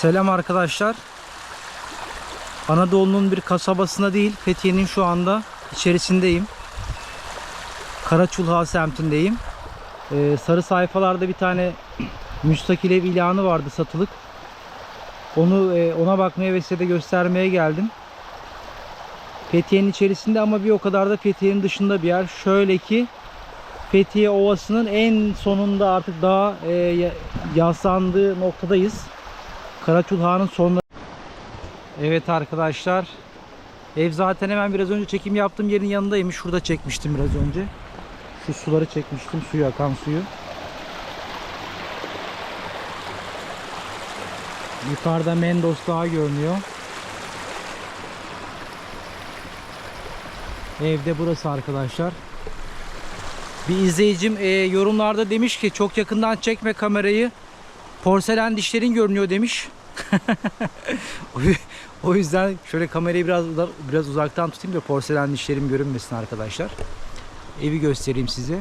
Selam arkadaşlar. Anadolu'nun bir kasabasında değil, Fethiye'nin şu anda içerisindeyim. Karaçulha semtindeyim. Ee, sarı sayfalarda bir tane müstakil ev ilanı vardı satılık. Onu e, ona bakmaya ve size de göstermeye geldim. Fethiye'nin içerisinde ama bir o kadar da Fethiye'nin dışında bir yer. Şöyle ki Fethiye Ovası'nın en sonunda artık daha e, ya- yaslandığı noktadayız. Karaçulha'nın sonları. Evet arkadaşlar. Ev zaten hemen biraz önce çekim yaptığım yerin yanındaymış. Şurada çekmiştim biraz önce. Şu suları çekmiştim. Suyu akan suyu. Yukarıda Mendos Dağı görünüyor. Evde burası arkadaşlar. Bir izleyicim e, yorumlarda demiş ki çok yakından çekme kamerayı. Porselen dişlerin görünüyor demiş. O- yüzden şöyle kamerayı biraz biraz uzaktan tutayım da porselen dişlerim görünmesin arkadaşlar. Evi göstereyim size.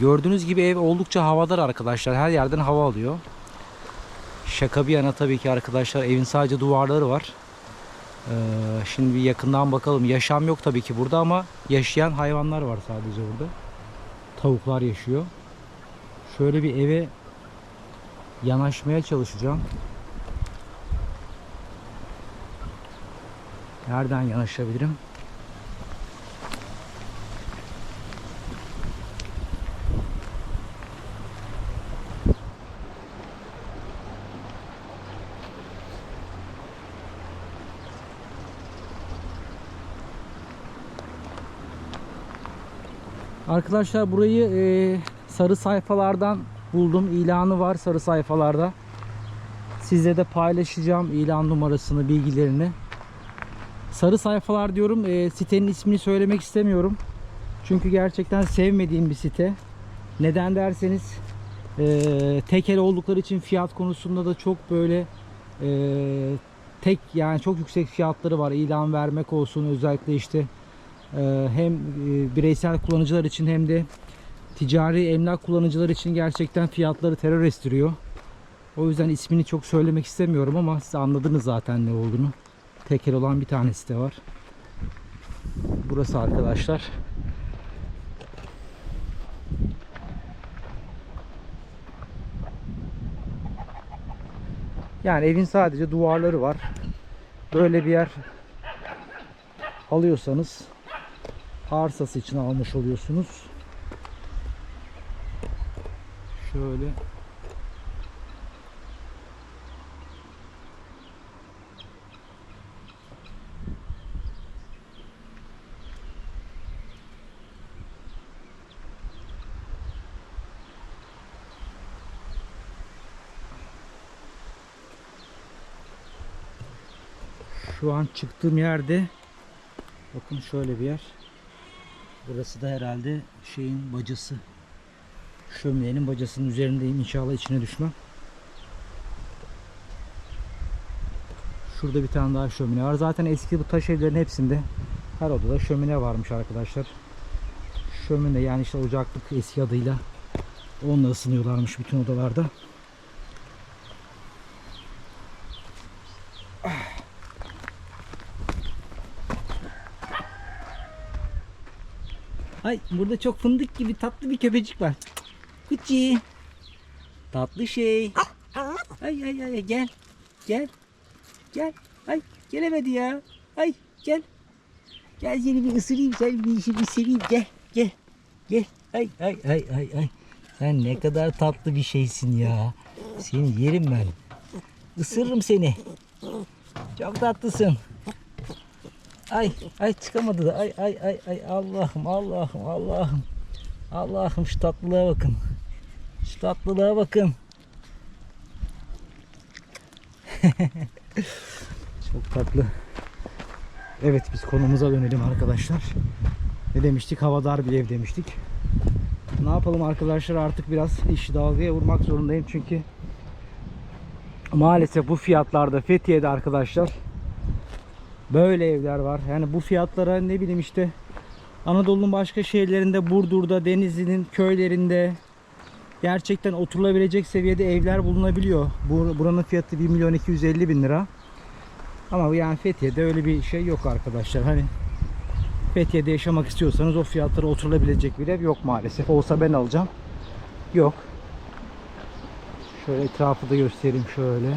Gördüğünüz gibi ev oldukça havadar arkadaşlar. Her yerden hava alıyor. Şaka bir yana tabii ki arkadaşlar evin sadece duvarları var. Ee, şimdi bir yakından bakalım. Yaşam yok tabii ki burada ama yaşayan hayvanlar var sadece burada. Tavuklar yaşıyor. Şöyle bir eve yanaşmaya çalışacağım. Nereden yanaşabilirim? Arkadaşlar burayı e, sarı sayfalardan buldum. İlanı var sarı sayfalarda. Sizle de paylaşacağım ilan numarasını, bilgilerini. Sarı sayfalar diyorum. e, sitenin ismini söylemek istemiyorum. Çünkü gerçekten sevmediğim bir site. Neden derseniz e, tekel oldukları için fiyat konusunda da çok böyle e, tek yani çok yüksek fiyatları var. İlan vermek olsun özellikle işte hem e, bireysel kullanıcılar için hem de ticari emlak kullanıcılar için gerçekten fiyatları terör estiriyor. O yüzden ismini çok söylemek istemiyorum ama siz anladınız zaten ne olduğunu. Tekel olan bir tane site var. Burası arkadaşlar. Yani evin sadece duvarları var. Böyle bir yer alıyorsanız arsası için almış oluyorsunuz. Şöyle Şu an çıktığım yerde bakın şöyle bir yer. Burası da herhalde şeyin bacası. Şöminenin bacasının üzerindeyim. İnşallah içine düşmem. Şurada bir tane daha şömine var. Zaten eski bu taş evlerin hepsinde her odada şömine varmış arkadaşlar. Şömine yani işte ocaklık eski adıyla onunla ısınıyorlarmış bütün odalarda. Ay burada çok fındık gibi tatlı bir köpecik var. Kuçi. Tatlı şey. Ay ay ay gel. Gel. Gel. Ay gelemedi ya. Ay gel. Gel seni bir ısırayım sen bir işi bir seveyim gel. Gel. Gel. Ay ay ay ay ay. Sen ne kadar tatlı bir şeysin ya. Seni yerim ben. Isırırım seni. Çok tatlısın. Ay ay çıkamadı da. Ay ay ay ay. Allah'ım Allah'ım Allah'ım. Allah'ım şu tatlılığa bakın. Şu tatlılığa bakın. Çok tatlı. Evet biz konumuza dönelim arkadaşlar. Ne demiştik? Havadar bir ev demiştik. Ne yapalım arkadaşlar? Artık biraz işi dalgaya vurmak zorundayım çünkü maalesef bu fiyatlarda Fethiye'de arkadaşlar Böyle evler var. Yani bu fiyatlara ne bileyim işte Anadolu'nun başka şehirlerinde, Burdur'da, Denizli'nin köylerinde gerçekten oturulabilecek seviyede evler bulunabiliyor. Bu, buranın fiyatı 1 milyon 250 bin lira. Ama yani Fethiye'de öyle bir şey yok arkadaşlar. Hani Fethiye'de yaşamak istiyorsanız o fiyatlara oturulabilecek bir ev yok maalesef. Olsa ben alacağım. Yok. Şöyle etrafı da göstereyim şöyle.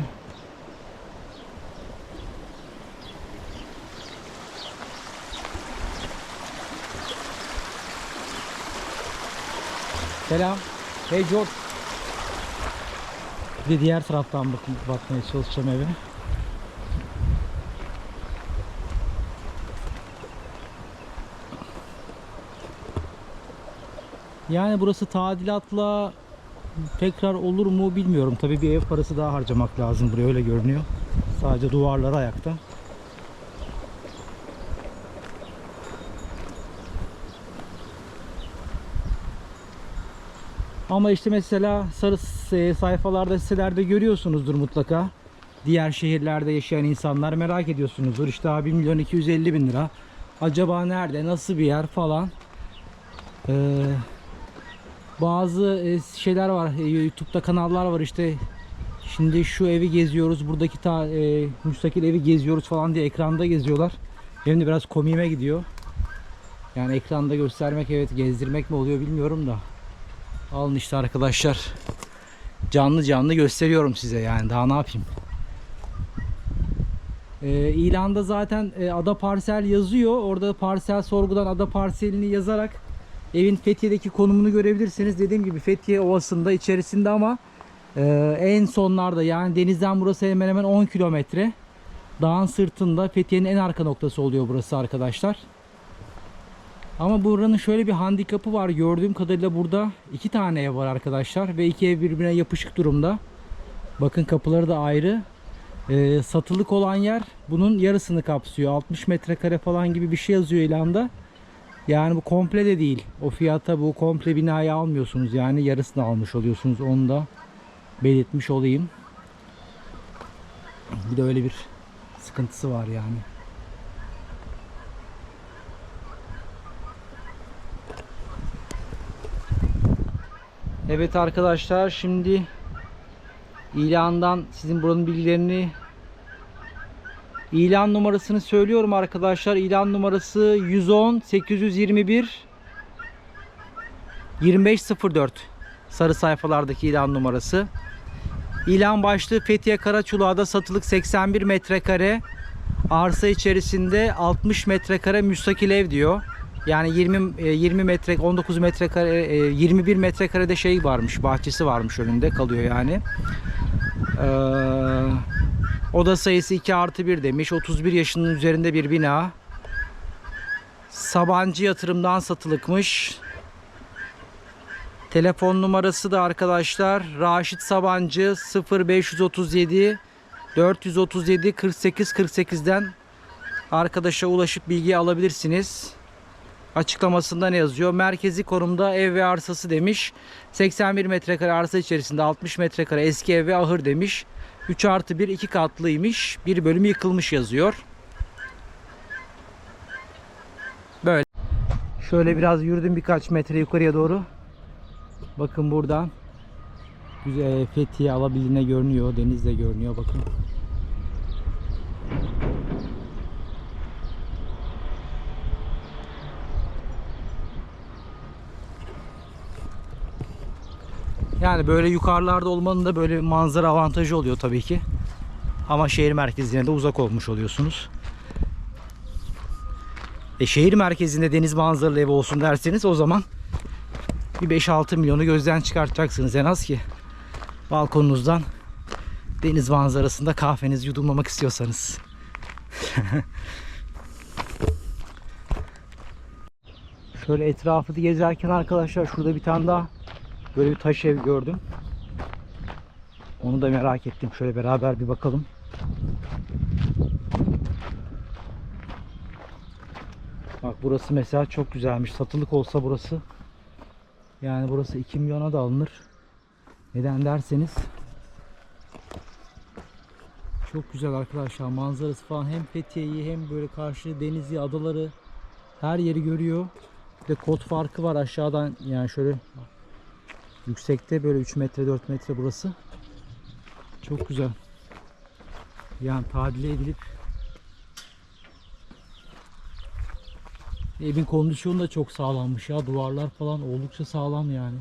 Selam. Hey George. Bir diğer taraftan bak bakmaya çalışacağım eve. Yani burası tadilatla tekrar olur mu bilmiyorum. Tabii bir ev parası daha harcamak lazım buraya öyle görünüyor. Sadece duvarlar ayakta. Ama işte mesela sarı s- sayfalarda sitelerde görüyorsunuzdur mutlaka. Diğer şehirlerde yaşayan insanlar merak ediyorsunuzdur. İşte abi 1 milyon 250 bin lira. Acaba nerede? Nasıl bir yer falan. Ee, bazı e, şeyler var. e, YouTube'da kanallar var işte. Şimdi şu evi geziyoruz. Buradaki ta, e, müstakil evi geziyoruz falan diye ekranda geziyorlar. Benim de biraz komiğime gidiyor. Yani ekranda göstermek evet gezdirmek mi oluyor bilmiyorum da. Alın işte arkadaşlar. Canlı canlı gösteriyorum size yani daha ne yapayım. Ee, ilanda zaten e, ada parsel yazıyor. Orada parsel sorgudan ada parselini yazarak evin Fethiye'deki konumunu görebilirsiniz. Dediğim gibi Fethiye Ovası'nda içerisinde ama e, en sonlarda yani denizden burası hemen hemen 10 kilometre. Dağın sırtında Fethiye'nin en arka noktası oluyor burası arkadaşlar. Ama buranın şöyle bir handikapı var. Gördüğüm kadarıyla burada iki tane ev var arkadaşlar. Ve iki ev birbirine yapışık durumda. Bakın kapıları da ayrı. Ee, satılık olan yer bunun yarısını kapsıyor. 60 metrekare falan gibi bir şey yazıyor ilanda. Yani bu komple de değil. O fiyata bu komple binayı almıyorsunuz. Yani yarısını almış oluyorsunuz. Onu da belirtmiş olayım. Bir de öyle bir sıkıntısı var yani. Evet arkadaşlar şimdi ilandan sizin buranın bilgilerini ilan numarasını söylüyorum arkadaşlar. İlan numarası 110 821 2504 sarı sayfalardaki ilan numarası. İlan başlığı Fethiye Karaçulağ'da satılık 81 metrekare arsa içerisinde 60 metrekare müstakil ev diyor. Yani 20 e, 20 metre 19 metrekare e, 21 metrekarede şey varmış bahçesi varmış önünde kalıyor yani. Ee, oda sayısı 2 artı 1 demiş. 31 yaşının üzerinde bir bina. Sabancı yatırımdan satılıkmış. Telefon numarası da arkadaşlar Raşit Sabancı 0537 437 48 48'den arkadaşa ulaşıp bilgi alabilirsiniz. Açıklamasında ne yazıyor? Merkezi konumda ev ve arsası demiş. 81 metrekare arsa içerisinde 60 metrekare eski ev ve ahır demiş. 3 artı 1 iki katlıymış. Bir bölüm yıkılmış yazıyor. Böyle. Şöyle biraz yürüdüm birkaç metre yukarıya doğru. Bakın buradan güzel Fethiye alabildiğine görünüyor. Deniz de görünüyor bakın. Yani böyle yukarılarda olmanın da böyle manzara avantajı oluyor tabii ki. Ama şehir merkezine de uzak olmuş oluyorsunuz. E şehir merkezinde deniz manzaralı ev olsun derseniz o zaman bir 5-6 milyonu gözden çıkartacaksınız en az ki balkonunuzdan deniz manzarasında kahvenizi yudumlamak istiyorsanız. Şöyle etrafı gezerken arkadaşlar şurada bir tane daha böyle bir taş ev gördüm. Onu da merak ettim. Şöyle beraber bir bakalım. Bak burası mesela çok güzelmiş. Satılık olsa burası yani burası 2 milyona da alınır. Neden derseniz çok güzel arkadaşlar. Manzarası falan hem Fethiye'yi hem böyle karşı denizi, adaları her yeri görüyor. Bir de kod farkı var aşağıdan yani şöyle yüksekte böyle 3 metre 4 metre burası. Çok güzel. Yani tadile edilip evin kondisyonu da çok sağlammış ya. Duvarlar falan oldukça sağlam yani.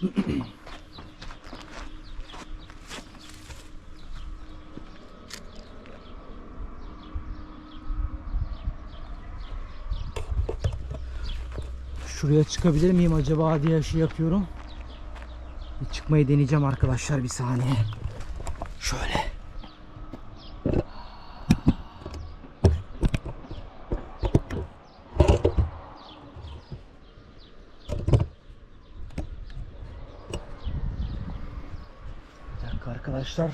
Şuraya çıkabilir miyim acaba diye şey yapıyorum. Bir çıkmayı deneyeceğim arkadaşlar bir saniye. Şöyle. Bir arkadaşlar.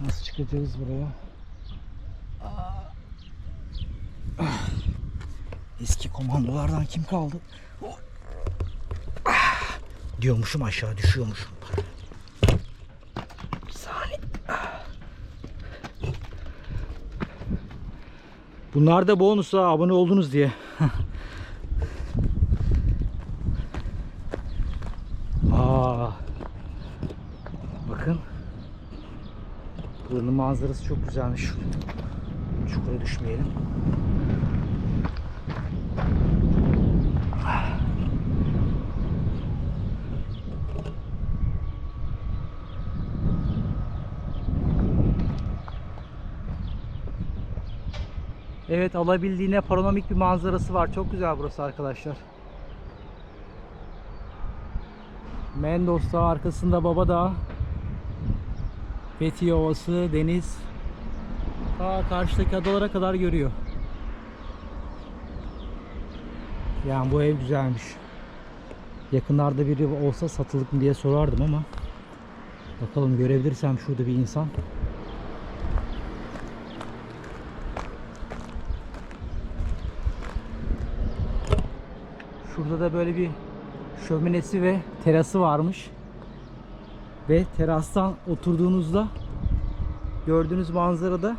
Nasıl çıkacağız buraya? Eski komandolardan kim kaldı? Oh. Ah. Diyormuşum aşağı düşüyormuşum. Bir saniye. Bunlar da bonus ha abone oldunuz diye. Aa. Bakın. Buranın manzarası çok güzelmiş. Çukura düşmeyelim. Evet alabildiğine panoramik bir manzarası var. Çok güzel burası arkadaşlar. Mendoz Dağı arkasında Baba Dağı. Fethiye Ovası, deniz. Ta karşıdaki adalara kadar görüyor. Yani bu ev güzelmiş. Yakınlarda biri olsa satılık mı diye sorardım ama bakalım görebilirsem şurada bir insan. Şurada da böyle bir şöminesi ve terası varmış. Ve terastan oturduğunuzda gördüğünüz manzarada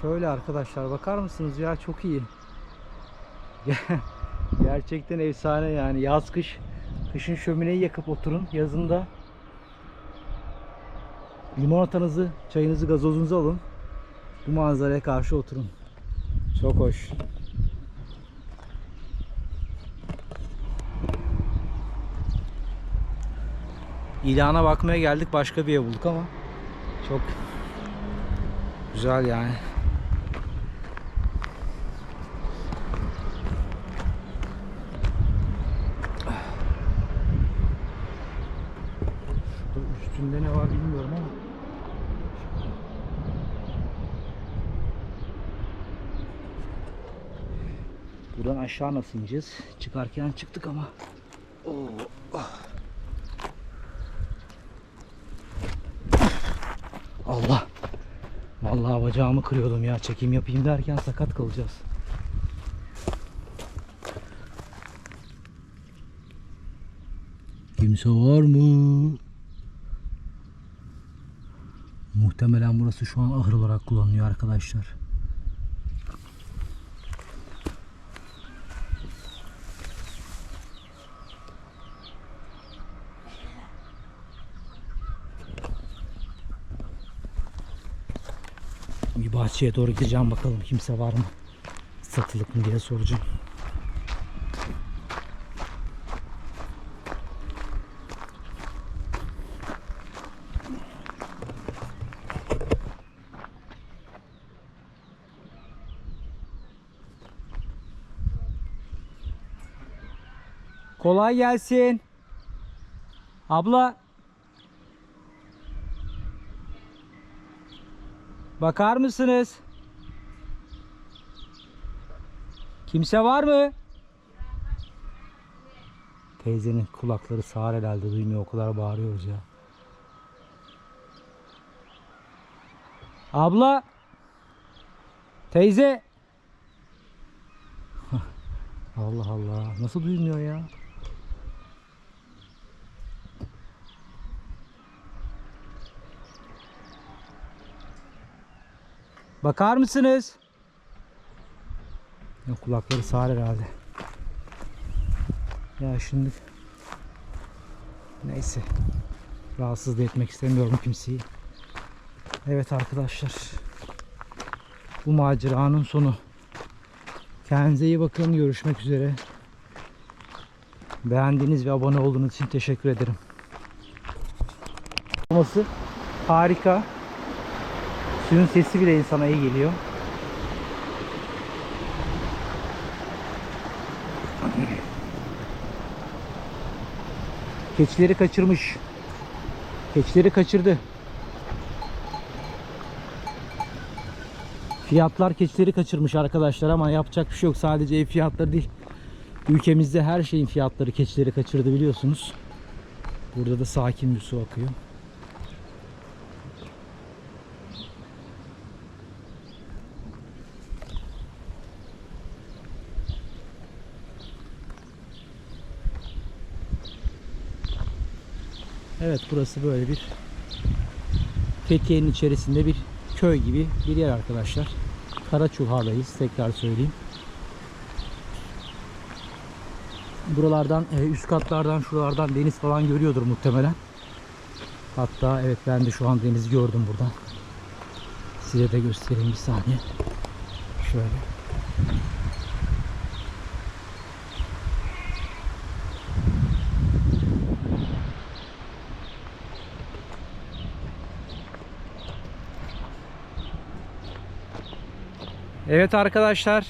şöyle arkadaşlar bakar mısınız ya? Çok iyi. Gerçekten efsane yani. Yaz kış kışın şömineyi yakıp oturun. Yazında limonatanızı çayınızı gazozunuzu alın. Bu manzaraya karşı oturun. Çok hoş İlana bakmaya geldik başka bir ev bulduk ama çok güzel yani. Üstünde ne var bilmiyorum ama. Buradan aşağı nasıl ineceğiz? Çıkarken çıktık ama. Oo. ah. Allah. Vallahi bacağımı kırıyordum ya. Çekim yapayım derken sakat kalacağız. Kimse var mı? Muhtemelen burası şu an ahır olarak kullanılıyor arkadaşlar. Bahçeye doğru gideceğim bakalım kimse var mı? Satılık mı diye soracağım. Kolay gelsin. Abla. Bakar mısınız? Kimse var mı? Teyzenin kulakları sağır herhalde duymuyor o kadar bağırıyoruz ya. Abla. Teyze. Allah Allah. Nasıl duymuyor ya? Bakar mısınız? Ya kulakları sağır herhalde. Ya şimdi neyse rahatsız da etmek istemiyorum kimseyi. Evet arkadaşlar. Bu maceranın sonu. Kendinize iyi bakın. Görüşmek üzere. Beğendiğiniz ve abone olduğunuz için teşekkür ederim. Olması harika. Suyun sesi bile insana iyi geliyor. Keçileri kaçırmış. Keçileri kaçırdı. Fiyatlar keçileri kaçırmış arkadaşlar ama yapacak bir şey yok. Sadece ev fiyatları değil. Ülkemizde her şeyin fiyatları keçileri kaçırdı biliyorsunuz. Burada da sakin bir su akıyor. Evet burası böyle bir Fethiye'nin içerisinde bir köy gibi bir yer arkadaşlar. Karaçulhar'dayız tekrar söyleyeyim. Buralardan e, üst katlardan şuralardan deniz falan görüyordur muhtemelen. Hatta evet ben de şu an denizi gördüm buradan. Size de göstereyim bir saniye. Şöyle. Evet arkadaşlar.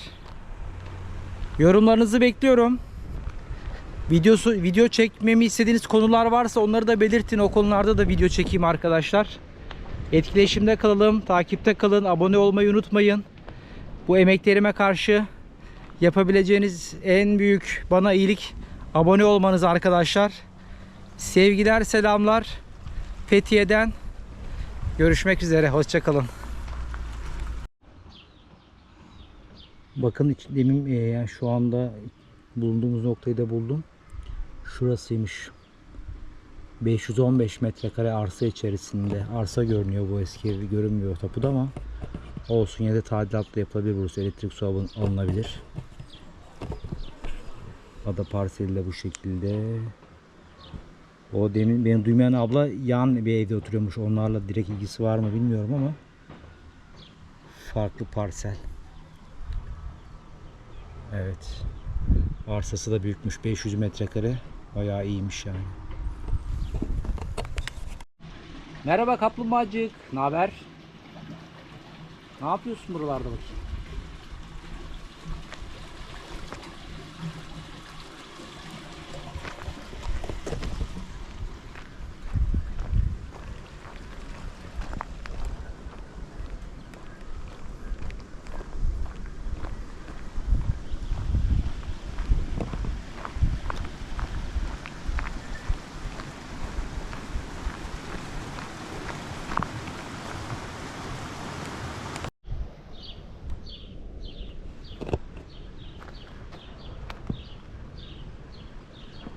Yorumlarınızı bekliyorum. Videosu video çekmemi istediğiniz konular varsa onları da belirtin. O konularda da video çekeyim arkadaşlar. Etkileşimde kalalım, takipte kalın, abone olmayı unutmayın. Bu emeklerime karşı yapabileceğiniz en büyük bana iyilik abone olmanız arkadaşlar. Sevgiler, selamlar. Fethiye'den görüşmek üzere. Hoşçakalın. Bakın demin e, yani şu anda bulunduğumuz noktayı da buldum. Şurasıymış. 515 metrekare arsa içerisinde. Arsa görünüyor bu eski evi görünmüyor tapuda ama olsun yine de tadilatla yapılabilir burası. Elektrik su alın- alınabilir. Ada parseli de bu şekilde. O demin beni duymayan abla yan bir evde oturuyormuş. Onlarla direkt ilgisi var mı bilmiyorum ama farklı parsel. Evet. Arsası da büyükmüş. 500 metrekare. Bayağı iyiymiş yani. Merhaba kaplumbağacık. Ne haber? Ne yapıyorsun buralarda bakayım?